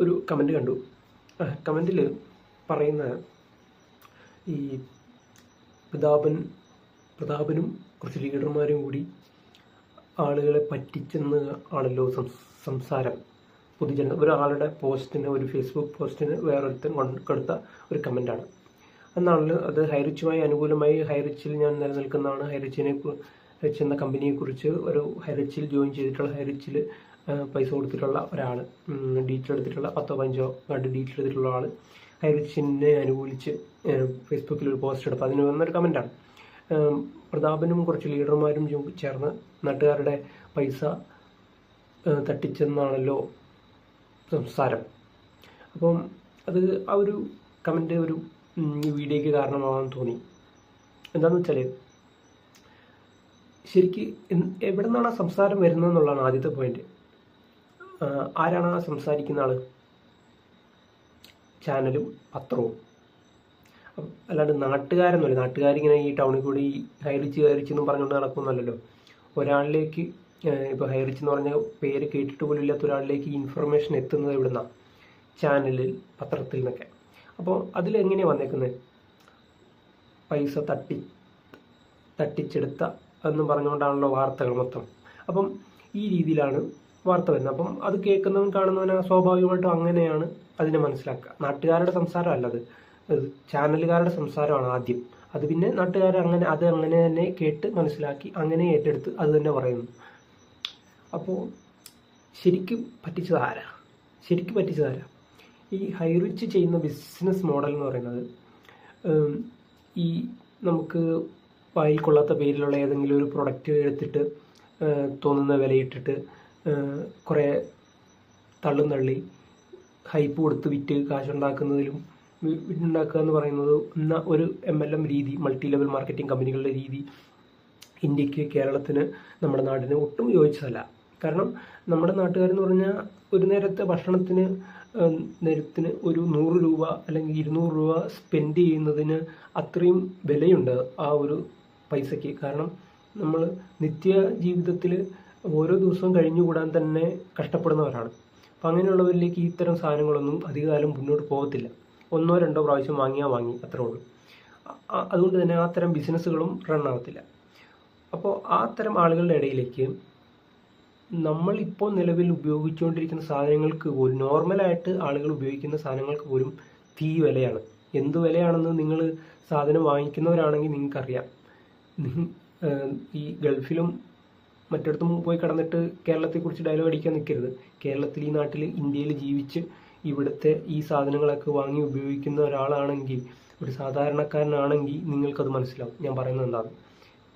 ഒരു കമന്റ് കണ്ടു. കമന്റിൽ പറയുന്ന ഈ പ്രതാപൻ പ്രതാപനും കുറച്ച് ലീഡർമാരും കൂടി ആളുകളെ പറ്റിച്ചെന്ന് ആണല്ലോ സംസാരം. പൊതുജന ഒരാളുടെ പോസ്റ്റിന് ഒരു ഫേസ്ബുക്ക് പോസ്റ്റിന് വേറൊരുത്തൻ കൊടുത്ത ഒരു കമന്റാണ് എന്നാളിൽ അത് ഹൈറിച്ചുമായി അനുകൂലമായി ഹൈറിച്ചിൽ ഞാൻ നിലനിൽക്കുന്നതാണ്. ഹൈറിച്ചിനെ ഹൈറിച്ച് എന്ന കമ്പനിയെക്കുറിച്ച് ഒരു ഹൈറിച്ചിൽ ജോയിൻ ചെയ്തിട്ടുള്ള ഹൈറിച്ചിൽ പൈസ കൊടുത്തിട്ടുള്ള ഒരാൾ ഡീറ്റെയിൽ എടുത്തിട്ടുള്ള പത്തോ പതിനഞ്ചോ കണ്ട് ഡീറ്റെയിൽ എടുത്തിട്ടുള്ള ആൾ ഹൈറിച്ചിനെ അനുകൂലിച്ച് ഫേസ്ബുക്കിൽ ഒരു പോസ്റ്റ് എടുപ്പോൾ അതിന് വന്നൊരു കമന്റാണ് പ്രതാപനും കുറച്ച് ലീഡർമാരും ചേർന്ന് നാട്ടുകാരുടെ പൈസ തട്ടിച്ചെന്നാണല്ലോ സംസാരം. അപ്പം അത് ആ ഒരു കമന്റ് ഒരു വീഡിയോയ്ക്ക് കാരണമാവാൻ തോന്നി. എന്താണെന്ന് വെച്ചാൽ ശരിക്ക് എവിടെ നിന്നാണ് ആ സംസാരം വരുന്നത് എന്നുള്ളതാണ് ആദ്യത്തെ പോയിന്റ് ആരാണ് ആ സംസാരിക്കുന്ന ആൾ? ചാനലും പത്രവും. അല്ലാണ്ട് നാട്ടുകാരൊന്നുമില്ല. നാട്ടുകാരിങ്ങനെ ഈ ടൗണിൽ കൂടി ഹൈറിച്ച് ഹൈറിച്ച് എന്നും പറഞ്ഞുകൊണ്ട് നടക്കുന്നല്ലോ ഒരാളിലേക്ക് ഇപ്പോൾ ഹൈറിച്ച് എന്ന് പറഞ്ഞ പേര് കേട്ടിട്ട് പോലും ഇല്ലാത്ത ഒരാളിലേക്ക് ഇൻഫർമേഷൻ എത്തുന്നത് ഇവിടുന്ന ചാനലിൽ പത്രത്തിൽ നിന്നൊക്കെ. അപ്പോൾ അതിലെങ്ങനെയാണ് വന്നേക്കുന്നത് പൈസ തട്ടി തട്ടിച്ചെടുത്ത എന്ന് പറഞ്ഞുകൊണ്ടാണല്ലോ വാർത്തകൾ മൊത്തം. അപ്പം ഈ രീതിയിലാണ് വാർത്ത വരുന്നത്. അപ്പം അത് കേൾക്കുന്നവൻ കാണുന്നവൻ സ്വാഭാവികമായിട്ടും അങ്ങനെയാണ് അതിനെ മനസ്സിലാക്കുക. നാട്ടുകാരുടെ സംസാരമല്ല അത്. ചാനലുകാരുടെ സംസാരമാണ് ആദ്യം. അത് പിന്നെ നാട്ടുകാർ അങ്ങനെ അത് അങ്ങനെ തന്നെ കേട്ട് മനസ്സിലാക്കി അങ്ങനെ ഏറ്റെടുത്ത് അത് തന്നെ പറയുന്നു. അപ്പോൾ ശരിക്കും പറ്റിച്ചത് ആരാ? ശരിക്കും പറ്റിച്ചത് ആരാ? ഈ ഹൈറിച്ച് ചെയ്യുന്ന ബിസിനസ് മോഡൽ എന്ന് പറയുന്നത് ഈ നമുക്ക് വായിൽ കൊള്ളാത്ത പേരിലുള്ള ഏതെങ്കിലും ഒരു പ്രൊഡക്റ്റ് എടുത്തിട്ട് തോന്നുന്ന വിലയിട്ടിട്ട് കുറേ തള്ളും തള്ളി ഹൈപ്പ് കൊടുത്ത് വിറ്റ് കാശുണ്ടാക്കുന്നതിലും ഉണ്ടാക്കുക എന്ന് പറയുന്നത് എന്ന ഒരു എം എൽ എം രീതി മൾട്ടി ലെവൽ മാർക്കറ്റിംഗ് കമ്പനികളുടെ രീതി ഇന്ത്യയ്ക്ക് കേരളത്തിന് നമ്മുടെ നാടിന് ഒട്ടും യോജിച്ചതല്ല. കാരണം നമ്മുടെ നാട്ടുകാരെന്ന് പറഞ്ഞാൽ ഒരു നേരത്തെ ഭക്ഷണത്തിന് നേരത്തിന് ഒരു നൂറ് രൂപ അല്ലെങ്കിൽ ഇരുന്നൂറ് രൂപ സ്പെൻഡ് ചെയ്യുന്നതിന് അത്രയും വിലയുണ്ട് ആ ഒരു പൈസയ്ക്ക്. കാരണം നമ്മൾ നിത്യ ജീവിതത്തിൽ ഓരോ ദിവസവും കഴിഞ്ഞുകൂടാൻ തന്നെ കഷ്ടപ്പെടുന്നവരാണ് അപ്പം അങ്ങനെയുള്ളവരിലേക്ക് ഇത്തരം സാധനങ്ങളൊന്നും അധികകാലം മുന്നോട്ട് പോകത്തില്ല. ഒന്നോ രണ്ടോ പ്രാവശ്യം വാങ്ങിയാൽ വാങ്ങി അത്രേ ഉള്ളൂ. അതുകൊണ്ട് തന്നെ ആ തരം ബിസിനസ്സുകളും റൺ ആവത്തില്ല. അപ്പോൾ ആ തരം ആളുകളുടെ ഇടയിലേക്ക് നമ്മൾ ഇപ്പോൾ നിലവിൽ ഉപയോഗിച്ചുകൊണ്ടിരിക്കുന്ന സാധനങ്ങൾക്ക് പോലും നോർമലായിട്ട് ആളുകൾ ഉപയോഗിക്കുന്ന സാധനങ്ങൾക്ക് പോലും തീ വിലയാണ്. എന്ത് വിലയാണെന്ന് നിങ്ങൾ സാധനം വാങ്ങിക്കുന്നവരാണെങ്കിൽ നിങ്ങൾക്കറിയാം. നിങ്ങ- ഈ ഗൾഫിലും മറ്റിടത്തും പോയി കടന്നിട്ട് കേരളത്തെക്കുറിച്ച് ഡയലോഗ് അടിക്കാൻ നിൽക്കരുത് കേരളത്തിൽ ഈ നാട്ടിൽ ഇന്ത്യയിൽ ജീവിച്ച് ഇവിടുത്തെ ഈ സാധനങ്ങളൊക്കെ വാങ്ങി ഉപയോഗിക്കുന്ന ഒരാളാണെങ്കിൽ ഒരു സാധാരണക്കാരനാണെങ്കിൽ നിങ്ങൾക്കത് മനസ്സിലാവും. ഞാൻ പറയുന്നത് എന്താണ്?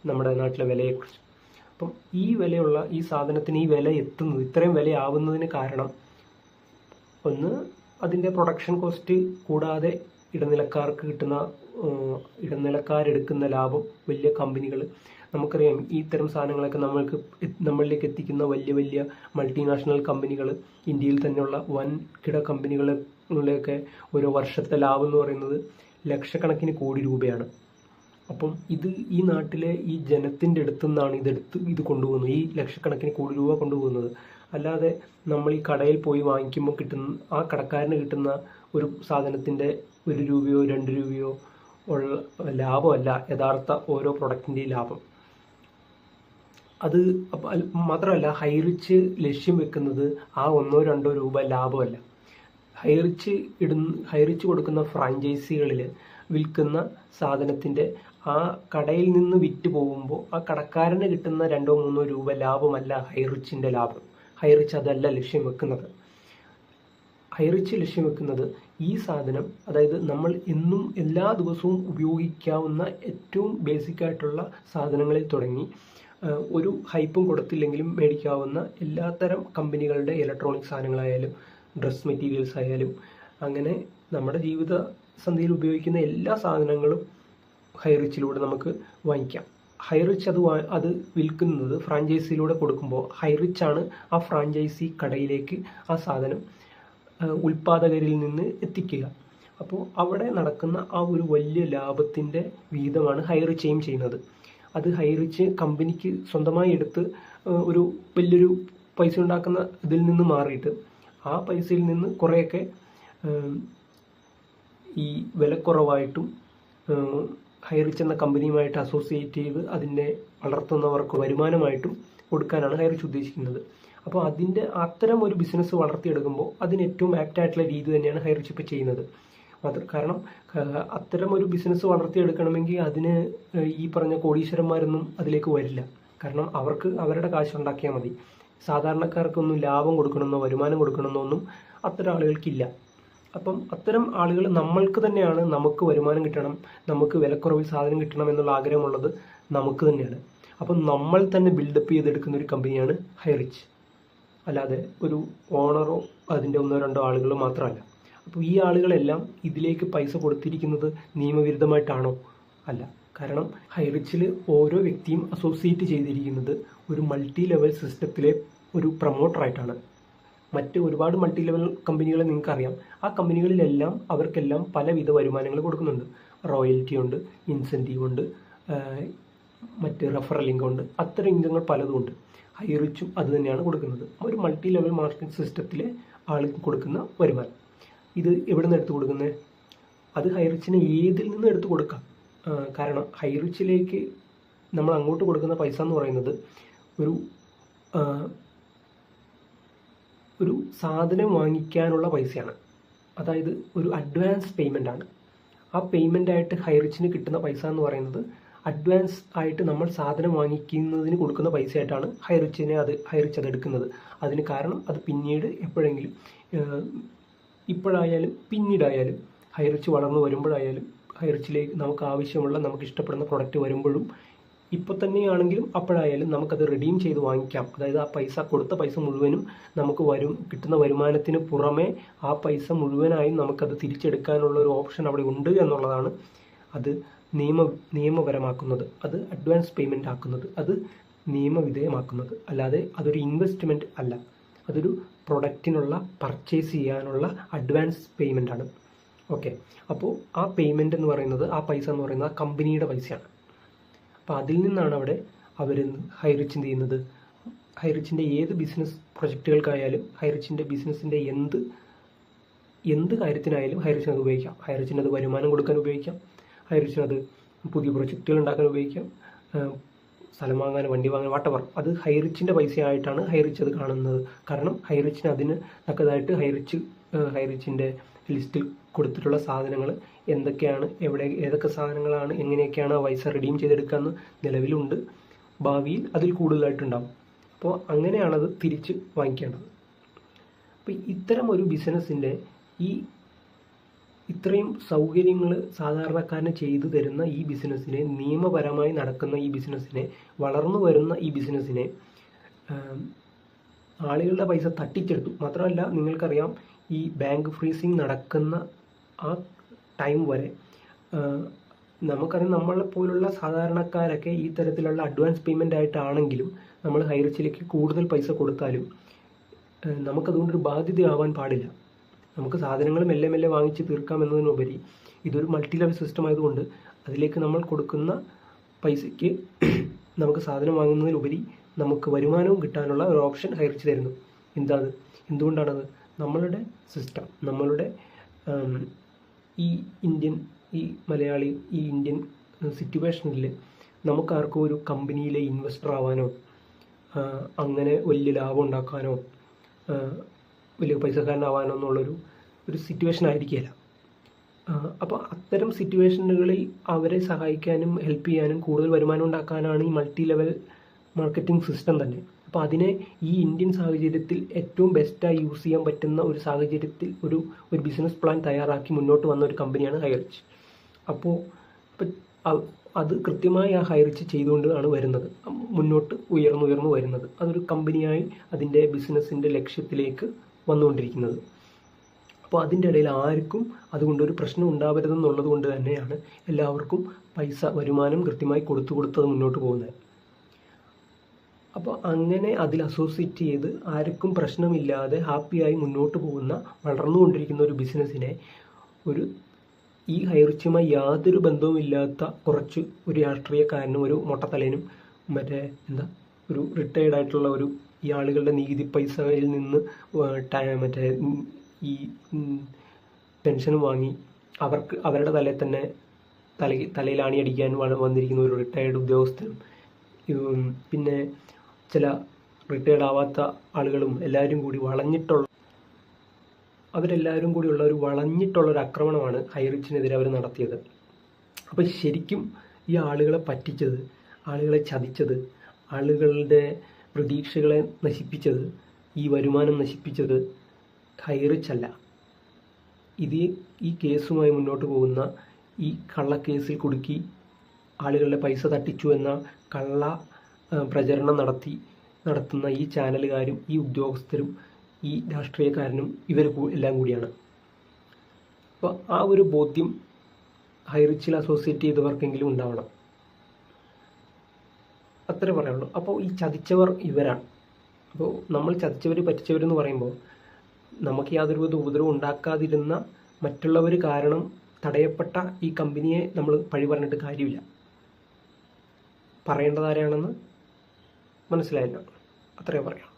നമ്മുടെ നാട്ടിലെ വിലയെക്കുറിച്ച്. അപ്പം ഈ വിലയുള്ള ഈ സാധനത്തിന് ഈ വില എത്തുന്നത് ഇത്രയും വിലയാവുന്നതിന് കാരണം ഒന്ന് അതിന്റെ പ്രൊഡക്ഷൻ കോസ്റ്റ് കൂടാതെ ഇടനിലക്കാർക്ക് കിട്ടുന്ന ഇടനിലക്കാരെടുക്കുന്ന ലാഭം വലിയ കമ്പനികൾ നമുക്കറിയാം ഈ ഇത്തരം സാധനങ്ങളൊക്കെ നമ്മൾക്ക് നമ്മളിലേക്ക് എത്തിക്കുന്ന വലിയ വലിയ മൾട്ടിനാഷണൽ കമ്പനികൾ ഇന്ത്യയിൽ തന്നെയുള്ള വൻകിട കമ്പനികളിലൊക്കെ ഒരു വർഷത്തെ ലാഭം എന്ന് പറയുന്നത് ലക്ഷക്കണക്കിന് കോടി രൂപയാണ്. അപ്പം ഇത് ഈ നാട്ടിലെ ഈ ജനത്തിന്റെ അടുത്തു നിന്നാണ് ഇതെടുത്ത് ഇത് കൊണ്ടുപോകുന്നത്. ഈ ലക്ഷക്കണക്കിന് കോടി രൂപ കൊണ്ടുപോകുന്നത്. അല്ലാതെ നമ്മൾ ഈ കടയിൽ പോയി വാങ്ങിക്കുമ്പോൾ കിട്ടുന്ന ആ കടക്കാരന് കിട്ടുന്ന ഒരു സാധനത്തിന്റെ ഒരു രൂപയോ രണ്ട് രൂപയോ ഉള്ള ലാഭമല്ല യഥാർത്ഥ ഓരോ പ്രൊഡക്റ്റിന്റെയും ലാഭം. അത് മാത്രമല്ല ഹൈറിച്ച് ലക്ഷ്യം വെക്കുന്നത് ആ ഒന്നോ രണ്ടോ രൂപ ലാഭമല്ല. ഹൈറിച്ച് ഇടുന്ന ഹൈറിച്ച് കൊടുക്കുന്ന ഫ്രാഞ്ചൈസികളിൽ വിൽക്കുന്ന സാധനത്തിന്റെ ആ കടയിൽ നിന്ന് വിറ്റ് പോകുമ്പോൾ ആ കടക്കാരന് കിട്ടുന്ന രണ്ടോ മൂന്നോ രൂപ ലാഭമല്ല ഹൈറിച്ചിന്റെ ലാഭം. ഹൈറിച്ച് അതല്ല ലക്ഷ്യം വെക്കുന്നത്. ഹൈറിച്ച് ലക്ഷ്യം വെക്കുന്നത് ഈ സാധനം അതായത് നമ്മൾ എന്നും എല്ലാ ദിവസവും ഉപയോഗിക്കാവുന്ന ഏറ്റവും ബേസിക് ആയിട്ടുള്ള സാധനങ്ങളിൽ തുടങ്ങി ഒരു ഹൈപ്പും കൊടുത്തില്ലെങ്കിലും മേടിക്കാവുന്ന എല്ലാത്തരം കമ്പനികളുടെ ഇലക്ട്രോണിക് സാധനങ്ങളായാലും ഡ്രസ് മെറ്റീരിയൽസ് ആയാലും അങ്ങനെ നമ്മുടെ ജീവിത സന്ധിയിൽ ഉപയോഗിക്കുന്ന എല്ലാ സാധനങ്ങളും ഹൈറിച്ചിലൂടെ നമുക്ക് വാങ്ങിക്കാം. ഹൈറിച്ച് അത് വാ- അത് വിൽക്കുന്നത് ഫ്രാഞ്ചൈസിയിലൂടെ കൊടുക്കുമ്പോൾ ഹൈറിച്ചാണ് ആ ഫ്രാഞ്ചൈസി കടയിലേക്ക് ആ സാധനം ഉൽപാദകരിൽ നിന്ന് എത്തിക്കുക. അപ്പോൾ അവിടെ നടക്കുന്ന ആ ഒരു വലിയ ലാഭത്തിന്റെ വീതമാണ് ഹൈറിച്ചയും ചെയ്യുന്നത്. അത് ഹൈറിച്ച് കമ്പനിക്ക് സ്വന്തമായി എടുത്ത് ഒരു വലിയൊരു പൈസ ഉണ്ടാക്കുന്ന ഇതിൽ നിന്ന് മാറിയിട്ട് ആ പൈസയിൽ നിന്ന് കുറേയൊക്കെ ഈ വിലക്കുറവായിട്ടും ഹൈറിച്ച് എന്ന കമ്പനിയുമായിട്ട് അസോസിയേറ്റ് ചെയ്ത് അതിനെ വളർത്തുന്നവർക്ക് വരുമാനമായിട്ടും കൊടുക്കാനാണ് ഹൈറിച്ച് ഉദ്ദേശിക്കുന്നത്. അപ്പോൾ അതിന്റെ അത്തരം ഒരു ബിസിനസ് വളർത്തിയെടുക്കുമ്പോൾ അതിന് ഏറ്റവും ആപ്റ്റായിട്ടുള്ള രീതി തന്നെയാണ് ഹൈറിച്ച് ഇപ്പോൾ ചെയ്യുന്നത്. മാത്രം കാരണം അത്തരം ഒരു ബിസിനസ് വളർത്തിയെടുക്കണമെങ്കിൽ അതിന് ഈ പറഞ്ഞ കോടീശ്വരന്മാരൊന്നും അതിലേക്ക് വരില്ല. കാരണം അവർക്ക് അവരുടെ കാശ് ഉണ്ടാക്കിയാൽ മതി. സാധാരണക്കാർക്കൊന്നും ലാഭം കൊടുക്കണമെന്നോ വരുമാനം കൊടുക്കണമെന്നോ ഒന്നും അത്തരം ആളുകൾക്കില്ല. അപ്പം അത്തരം ആളുകൾ നമ്മൾക്ക് തന്നെയാണ് നമുക്ക് വരുമാനം കിട്ടണം നമുക്ക് വിലക്കുറവിൽ സാധനം കിട്ടണം എന്നുള്ള ആഗ്രഹമുള്ളത് നമുക്ക് തന്നെയാണ്. അപ്പം നമ്മൾ തന്നെ ബിൽഡപ്പ് ചെയ്തെടുക്കുന്ന ഒരു കമ്പനിയാണ് ഹൈറിച്ച് അല്ലാതെ ഒരു ഓണറോ അതിന്റെ ഒന്നോ രണ്ടോ ആളുകളോ മാത്രമല്ല. അപ്പോൾ ഈ ആളുകളെല്ലാം ഇതിലേക്ക് പൈസ കൊടുത്തിരിക്കുന്നത് നിയമവിരുദ്ധമായിട്ടാണോ? അല്ല. കാരണം ഹൈറിച്ചിൽ ഓരോ വ്യക്തിയും അസോസിയേറ്റ് ചെയ്തിരിക്കുന്നത് ഒരു മൾട്ടി ലെവൽ സിസ്റ്റത്തിലെ ഒരു പ്രൊമോട്ടറായിട്ടാണ് മറ്റ് ഒരുപാട് മൾട്ടി ലെവൽ കമ്പനികളെ നിങ്ങൾക്കറിയാം. ആ കമ്പനികളിലെല്ലാം അവർക്കെല്ലാം പലവിധ വരുമാനങ്ങൾ കൊടുക്കുന്നുണ്ട്. റോയൽറ്റി ഉണ്ട് ഇൻസെന്റീവ് ഉണ്ട് മറ്റ് റെഫറൽ ഇൻകം ഉണ്ട്. അത്തരം ഇൻകങ്ങൾ പലതും ഉണ്ട്. ഹൈറിച്ചും അത് തന്നെയാണ് കൊടുക്കുന്നത്. ഒരു മൾട്ടി ലെവൽ മാർക്കറ്റ് സിസ്റ്റത്തിലെ ആൾക്ക് കൊടുക്കുന്ന വരുമാനം. ഇത് എവിടെ നിന്ന് എടുത്ത് കൊടുക്കുന്നത് അത് ഹൈറിച്ചിന് ഏതിൽ നിന്ന് എടുത്ത് കൊടുക്കാം? കാരണം ഹൈറിച്ചിലേക്ക് നമ്മൾ അങ്ങോട്ട് കൊടുക്കുന്ന പൈസ എന്ന് പറയുന്നത് ഒരു ഒരു സാധനം വാങ്ങിക്കാനുള്ള പൈസയാണ്. അതായത് ഒരു അഡ്വാൻസ് പേയ്മെന്റ് ആണ്. ആ പേയ്മെന്റ് ആയിട്ട് ഹൈറിച്ചിന് കിട്ടുന്ന പൈസ എന്ന് പറയുന്നത് അഡ്വാൻസ് ആയിട്ട് നമ്മൾ സാധനം വാങ്ങിക്കുന്നതിന് കൊടുക്കുന്ന പൈസയായിട്ടാണ് ഹൈറിച്ചിനെ അത് ഹൈറിച്ച് അത് എടുക്കുന്നത്. അതിന് കാരണം അത് പിന്നീട് എപ്പോഴെങ്കിലും ഇപ്പോഴായാലും പിന്നീടായാലും ഹൈറിച്ച് വളർന്നു വരുമ്പോഴായാലും ഹൈറിച്ചിലേക്ക് നമുക്ക് ആവശ്യമുള്ള നമുക്ക് ഇഷ്ടപ്പെടുന്ന പ്രൊഡക്റ്റ് വരുമ്പോഴും ഇപ്പോൾ തന്നെയാണെങ്കിലും അപ്പോഴായാലും നമുക്കത് റിഡീം ചെയ്ത് വാങ്ങിക്കാം. അതായത് ആ പൈസ കൊടുത്ത പൈസ മുഴുവനും നമുക്ക് വരും കിട്ടുന്ന വരുമാനത്തിന് പുറമെ ആ പൈസ മുഴുവനായും നമുക്കത് തിരിച്ചെടുക്കാനുള്ള ഒരു ഓപ്ഷൻ അവിടെ ഉണ്ട് എന്നുള്ളതാണ് അത് നിയമ നിയമപരമാക്കുന്നത്. അത് അഡ്വാൻസ് പേയ്മെന്റ് ആക്കുന്നത്. അത് നിയമവിധേയമാക്കുന്നത്. അല്ലാതെ അതൊരു ഇൻവെസ്റ്റ്മെന്റ് അല്ല. അതൊരു പ്രൊഡക്റ്റിനുള്ള പർച്ചേസ് ചെയ്യാനുള്ള അഡ്വാൻസ് പേയ്മെന്റ് ആണ്. ഓക്കെ അപ്പോൾ ആ പേയ്മെന്റ് എന്ന് പറയുന്നത് ആ പൈസ എന്ന് പറയുന്നത് ആ കമ്പനിയുടെ പൈസയാണ്. അപ്പോൾ അതിൽ നിന്നാണ് അവിടെ അവർ ഹൈറിച്ച് എന്ത് ചെയ്യുന്നത്. ഹൈറിച്ചിന്റെ ഏത് ബിസിനസ് പ്രൊജക്റ്റുകൾക്കായാലും ഹൈറിച്ചിന്റെ ബിസിനസ്സിന്റെ എന്ത് എന്ത് കാര്യത്തിനായാലും ഹൈറിച്ചിന് അത് ഉപയോഗിക്കാം. ഹൈറിച്ചിന് അത് വരുമാനം കൊടുക്കാൻ ഉപയോഗിക്കാം. ഹൈറിച്ചിന് അത് പുതിയ പ്രൊജക്റ്റുകൾ ഉണ്ടാക്കാൻ ഉപയോഗിക്കാം. സ്ഥലം വാങ്ങാൻ വണ്ടി വാങ്ങാൻ വാട്ടവർ അത് ഹൈറിച്ചിന്റെ പൈസയായിട്ടാണ് ഹൈറിച്ച് അത് കാണുന്നത്. കാരണം ഹൈറിച്ചിന് അതിന് തക്കതായിട്ട് ഹൈറിച്ച് ഹൈറിച്ചിന്റെ ലിസ്റ്റിൽ കൊടുത്തിട്ടുള്ള സാധനങ്ങൾ എന്തൊക്കെയാണ് എവിടെ ഏതൊക്കെ സാധനങ്ങളാണ് എങ്ങനെയൊക്കെയാണ് ആ പൈസ റിഡീം ചെയ്തെടുക്കാമെന്ന് നിലവിലുണ്ട്. ഭാവിയിൽ അതിൽ കൂടുതലായിട്ടുണ്ടാവും. അപ്പോൾ അങ്ങനെയാണത് തിരിച്ച് വാങ്ങിക്കേണ്ടത്. അപ്പോൾ ഇത്തരം ഒരു ബിസിനസ്സിന്റെ ഈ ഇത്രയും സൗകര്യങ്ങൾ സാധാരണക്കാരന് ചെയ്തു തരുന്ന ഈ ബിസിനസ്സിനെ നിയമപരമായി നടക്കുന്ന ഈ ബിസിനസ്സിനെ വളർന്നു വരുന്ന ഈ ബിസിനസ്സിനെ ആളുകളുടെ പൈസ തട്ടിച്ചെടുത്തു. മാത്രമല്ല നിങ്ങൾക്കറിയാം ഈ ബാങ്ക് ഫ്രീസിങ് നടക്കുന്ന ആ ടൈം വരെ നമുക്കറിയാം നമ്മളെ പോലുള്ള സാധാരണക്കാരൊക്കെ ഈ തരത്തിലുള്ള അഡ്വാൻസ് പേയ്മെന്റ് ആയിട്ടാണെങ്കിലും നമ്മൾ ഹൈറിച്ചിലേക്ക് കൂടുതൽ പൈസ കൊടുത്താലും നമുക്കതുകൊണ്ടൊരു ബാധ്യതയാവാൻ പാടില്ല. നമുക്ക് സാധനങ്ങൾ മെല്ലെ മെല്ലെ വാങ്ങിച്ച് തീർക്കാം എന്നതിനുപരി ഇതൊരു മൾട്ടി ലെവൽ സിസ്റ്റം ആയതുകൊണ്ട് അതിലേക്ക് നമ്മൾ കൊടുക്കുന്ന പൈസയ്ക്ക് നമുക്ക് സാധനം വാങ്ങുന്നതിലുപരി നമുക്ക് വരുമാനവും കിട്ടാനുള്ള ഒരു ഓപ്ഷൻ ഹൈറിച്ച് തരുന്നു. എന്താണ്? എന്തുകൊണ്ടാണത്? നമ്മളുടെ സിസ്റ്റം നമ്മളുടെ ഈ ഇന്ത്യൻ ഈ മലയാളി ഈ ഇന്ത്യൻ സിറ്റുവേഷനിൽ നമുക്കാർക്കും ഒരു കമ്പനിയിലെ ഇൻവെസ്റ്റർ ആവാനോ അങ്ങനെ വലിയ ലാഭം ഉണ്ടാക്കാനോ വലിയ പൈസക്കാരനാവാനോ എന്നുള്ളൊരു ഒരു സിറ്റുവേഷൻ ആയിരിക്കില്ല അപ്പോൾ അത്തരം സിറ്റുവേഷനുകളിൽ അവരെ സഹായിക്കാനും ഹെൽപ്പ് ചെയ്യാനും കൂടുതൽ വരുമാനം ഉണ്ടാക്കാനാണ് ഈ മൾട്ടി ലെവൽ മാർക്കറ്റിംഗ് സിസ്റ്റം തന്നെ. അപ്പോൾ അതിനെ ഈ ഇന്ത്യൻ സാഹചര്യത്തിൽ ഏറ്റവും ബെസ്റ്റായി യൂസ് ചെയ്യാൻ പറ്റുന്ന ഒരു സാഹചര്യത്തിൽ ഒരു ഒരു ബിസിനസ് പ്ലാൻ തയ്യാറാക്കി മുന്നോട്ട് വന്ന ഒരു കമ്പനിയാണ് ഹൈറിച്ച് അപ്പോൾ അത് കൃത്യമായി ആ ഹൈറിച്ച് ചെയ്തുകൊണ്ടാണ് വരുന്നത്. മുന്നോട്ട് ഉയർന്നുയർന്നു ഉയർന്നു വരുന്നത്. അതൊരു കമ്പനിയായി അതിന്റെ ബിസിനസ്സിന്റെ ലക്ഷ്യത്തിലേക്ക് വന്നുകൊണ്ടിരിക്കുന്നത്. അപ്പോൾ അതിന്റെ ഇടയിൽ ആർക്കും അതുകൊണ്ട് അതുകൊണ്ടൊരു പ്രശ്നം ഉണ്ടാവരുതെന്നുള്ളത് കൊണ്ട് തന്നെയാണ് എല്ലാവർക്കും പൈസ വരുമാനം കൃത്യമായി കൊടുത്തു കൊടുത്തത് മുന്നോട്ട് പോകുന്നത്. അപ്പോൾ അങ്ങനെ അതിൽ അസോസിയേറ്റ് ചെയ്ത് ആർക്കും പ്രശ്നമില്ലാതെ ഹാപ്പിയായി മുന്നോട്ട് പോകുന്ന വളർന്നുകൊണ്ടിരിക്കുന്ന ഒരു ബിസിനസ്സിനെ ഒരു ഈ ഹൈറിച്ചുമായി യാതൊരു ബന്ധവുമില്ലാത്ത കുറച്ച് ഒരു രാഷ്ട്രീയക്കാരനും ഒരു മൊട്ടത്തലേനും മറ്റേ എന്താ ഒരു റിട്ടയർഡ് ആയിട്ടുള്ള ഒരു ഈ ആളുകളുടെ നികുതി പൈസയിൽ നിന്ന് മറ്റേ ഈ പെൻഷൻ വാങ്ങി അവർക്ക് അവരുടെ തലയിൽ തന്നെ തല തലയിൽ അണിയടിക്കാൻ അടിക്കാൻ വന്നിരിക്കുന്ന ഒരു റിട്ടയേർഡ് ഉദ്യോഗസ്ഥനും പിന്നെ ചില റിട്ടയേർഡ് ആവാത്ത ആളുകളും എല്ലാവരും കൂടി വളഞ്ഞിട്ടുള്ള അവരെല്ലാവരും കൂടിയുള്ള ഒരു വളഞ്ഞിട്ടുള്ള ഒരു ആക്രമണമാണ് ഹൈറിച്ചിനെതിരെ അവർ നടത്തിയത്. അപ്പം ശരിക്കും ഈ ആളുകളെ പറ്റിച്ചത് ആളുകളെ ചതിച്ചത് ആളുകളുടെ പ്രതീക്ഷകളെ നശിപ്പിച്ചത് ഈ വരുമാനം നശിപ്പിച്ചത് ഹൈറിച്ച് അല്ല ഇത് ഈ കേസുമായി മുന്നോട്ട് പോകുന്ന ഈ കള്ളക്കേസിൽ കുടുക്കി ആളുകളുടെ പൈസ തട്ടിച്ചു എന്ന കള്ള പ്രചരണം നടത്തി നടത്തുന്ന ഈ ചാനലുകാരും ഈ ഉദ്യോഗസ്ഥരും ഈ രാഷ്ട്രീയക്കാരനും ഇവർ എല്ലാം കൂടിയാണ്. അപ്പോൾ ആ ഒരു ബോധ്യം ഹൈറിച്ചിൽ അസോസിയേറ്റ് ചെയ്തവർക്കെങ്കിലും ഉണ്ടാവണം. അത്രേ പറയുള്ളൂ അപ്പോൾ ഈ ചതിച്ചവർ ഇവരാണ്. അപ്പോൾ നമ്മൾ ചതിച്ചവർ പറ്റിച്ചവരെന്ന് പറയുമ്പോൾ നമുക്ക് യാതൊരു വിധ ഉപദ്രവം ഉണ്ടാക്കാതിരുന്ന മറ്റുള്ളവർ കാരണം തടയപ്പെട്ട ഈ കമ്പനിയെ നമ്മൾ പഴി പറഞ്ഞിട്ട് കാര്യമില്ല. പറയേണ്ടത് ആരാണെന്ന് മനസ്സിലായില്ല. അത്രേ പറയാം